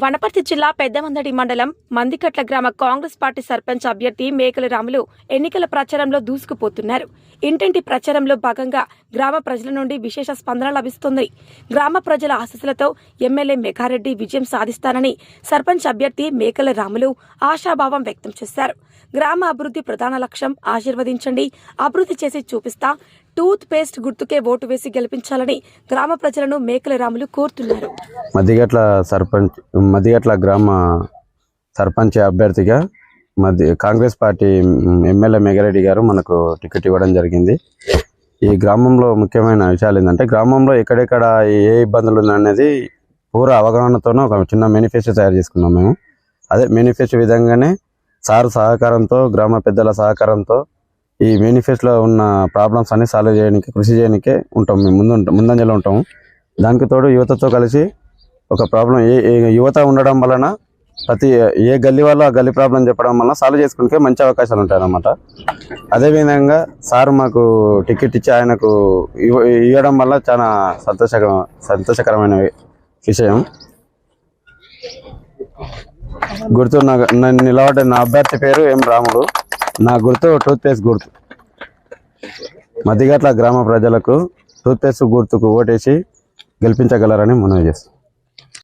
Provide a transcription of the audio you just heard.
వనపర్తి జిల్లా పెద్దమందడి మండలం మందికట్ల గ్రామ కాంగ్రెస్ పార్టీ సర్పంచ్ అభ్యర్థి మేకల రాములు ఎన్నికల ప్రచారంలో దూసుకుపోతున్నారు. ఇంటింటి ప్రచారంలో భాగంగా గ్రామ ప్రజల నుండి విశేష స్పందన లభిస్తుంది. గ్రామ ప్రజల ఆశస్సులతో ఎమ్మెల్యే మెఘారెడ్డి విజయం సాధిస్తానని సర్పంచ్ అభ్యర్థి మేకల రాములు ఆశాభావం వ్యక్తం చేశారు. గ్రామ అభివృద్ధి ప్రధాన లక్ష్యం ఆశీర్వదించండి. అభివృద్ధి చేసి చూపిస్తా టూత్ పేస్ట్ గుర్తుకే ఓటు వేసి గెలిపించాలని గ్రామ ప్రజలను మేకల రాములు కోరుతున్నారు. మధ్యగట్ల సర్పంచ్ మధ్యగట్ల గ్రామ సర్పంచ్ అభ్యర్థిగా మధ్య కాంగ్రెస్ పార్టీ ఎమ్మెల్యే మెగారెడ్డి గారు మనకు టికెట్ ఇవ్వడం జరిగింది. ఈ గ్రామంలో ముఖ్యమైన విషయాలు ఏంటంటే గ్రామంలో ఎక్కడెక్కడ ఏ ఇబ్బందులు ఉన్నాయనేది పూర అవగాహనతోనే ఒక చిన్న మేనిఫెస్టో తయారు చేసుకున్నాం మేము. అదే మేనిఫెస్టో విధంగానే సార్ సహకారంతో గ్రామ పెద్దల సహకారంతో ఈ మేనిఫెస్టోలో ఉన్న ప్రాబ్లమ్స్ అన్ని సాల్వ్ చేయడానికి కృషి చేయడానికే ఉంటాం. మేము ముందు ముందంజలో ఉంటాము దానికి తోడు యువతతో కలిసి ఒక ప్రాబ్లం ఏ యువత ఉండడం వలన ప్రతి ఏ గల్లీ వాళ్ళు ఆ గల్లీ ప్రాబ్లం చెప్పడం వలన సాల్వ్ చేసుకుంటే మంచి అవకాశాలు ఉంటాయి అన్నమాట అదేవిధంగా సార్ మాకు టికెట్ ఇచ్చి ఆయనకు ఇవ్వ- ఇవ్వడం వల్ల చాలా సంతోషకర సంతోషకరమైన విషయం. గుర్తు నా నన్ను నిలబడ్డ నా అభ్యర్థి పేరు ఎం రాముడు. నా గుర్తు టూత్ పేస్ట్ గుర్తు. మధ్యగట్ల గ్రామ ప్రజలకు టూత్ పేస్ట్ గుర్తుకు ఓటేసి గెలిపించగలరని మనవి చేస్తాం